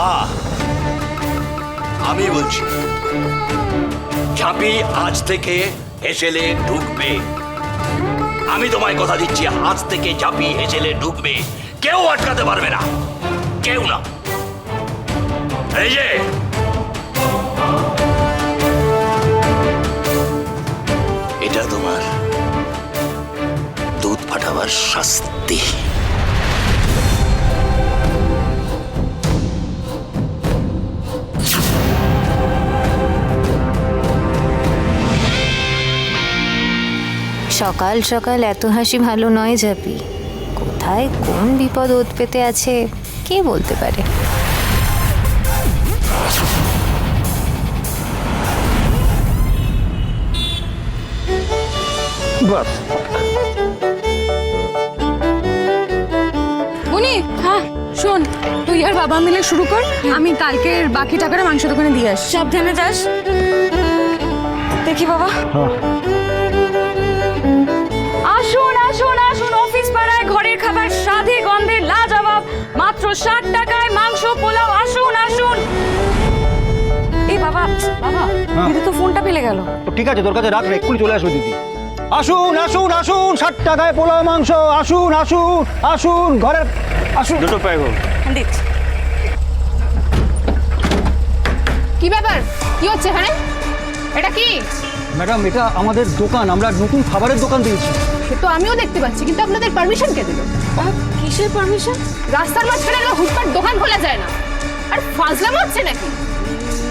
মা, আমি বলছি, ঝাঁপি আজ থেকে হেসেলে ঢুকবে। আমি তোমায় কথা দিচ্ছি, আজ থেকে ঝাঁপি হেসেলে ঢুকবে। কেউ আটকাতে পারবে না, কেউ না। এই যে, এটা তোমার দুধ ফাটাবার শাস্তি। সকাল সকাল এত হাসি ভালো নয় যাবি কোথায় কোন বিপদ ওত পেতে আছে কে বলতে পারে? উনি হ্যাঁ শোন তুই আর বাবা মিলে শুরু কর আমি কালকের বাকি টাকাটা মাংস দোকানে দিয়ে আস। সাবধানে যাস। দেখি বাবা। আসুন খাবার স্বাদে গন্ধে লাজবাব। মাত্র ষাট টাকায় মাংস পোলাও আসুন আসুন। এই বাবা বাবা দিদি তো ফোনটা পেলে গেল। তো ঠিক আছে তোর কাছে রাখ এক্ষুনি চলে আসবে দিদি। আসুন আসুন আসুন ষাট টাকায় পোলাও মাংস আসুন আসুন আসুন ঘরের আসুন। দুটো দিচ্ছি। কি ব্যাপার? কি হচ্ছে এখানে? এটা কি? ম্যাডাম এটা আমাদের দোকান আমরা নতুন খাবারের দোকান দিয়েছি। সে তো আমিও দেখতে পাচ্ছি কিন্তু আপনাদের পারমিশন কে দিল? কিসের পারমিশন রাস্তার মাঝখানে এরকম হুটপাট দোকান খোলা যায় না। আর ফাজলাম হচ্ছে নাকি?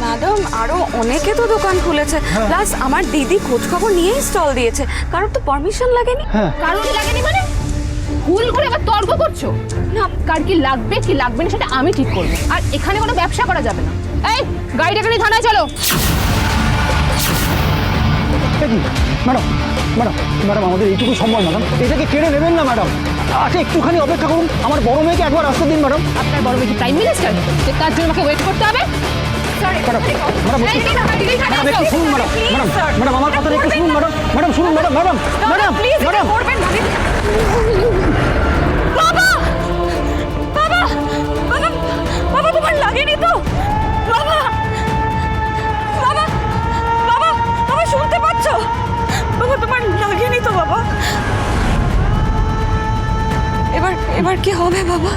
ম্যাডাম আরও অনেকে তো দোকান খুলেছে। প্লাস আমার দিদি খোঁজ খবর নিয়েই স্টল দিয়েছে। কারোর তো পারমিশন লাগেনি? হ্যাঁ। কারণ লাগেনি মানে? ভুল করে আবার তর্ক করছ? না। কার কি লাগবে কি লাগবে না সেটা আমি ঠিক করব। আর এখানে কোনো ব্যবসা করা যাবে না। এই গাড়িটাকে নিয়ে থানায় চলো। কি ম্যাডাম ম্যাডাম ম্যাডাম আমাদের এইটুকু সম্ভব ম্যাডাম। এটাকে কেড়ে নেবেন না ম্যাডাম। আচ্ছা একটুখানি অপেক্ষা করুন। আমার বড় মেয়েকে একবার আসতে দিন ম্যাডাম। আপনার বড় মেয়ে প্রাইম মিনিস্টার যে তার জন্য আমাকে ওয়েট করতে হবে? ম্যাডাম আমার কথাটা একটু শুনুন ম্যাডাম ম্যাডাম শুনুন ম্যাডাম ম্যাডাম ম্যাডাম। ম্যাডাম লাগেনি তো বাবা। এবার এবার কি হবে বাবা?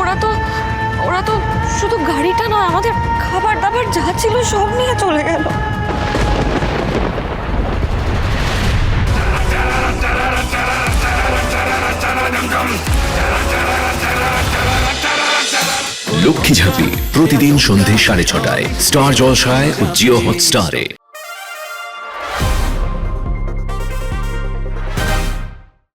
ওরা তো ওরা তো শুধু গাড়িটা নয়, আমাদের খাবার দাবার যা ছিল সব নিয়ে চলে গেল। লক্ষ্মী ঝাঁপি প্রতিদিন সন্ধে সাড়ে ছটায়, স্টার জলসায় ও জিও হটস্টারে।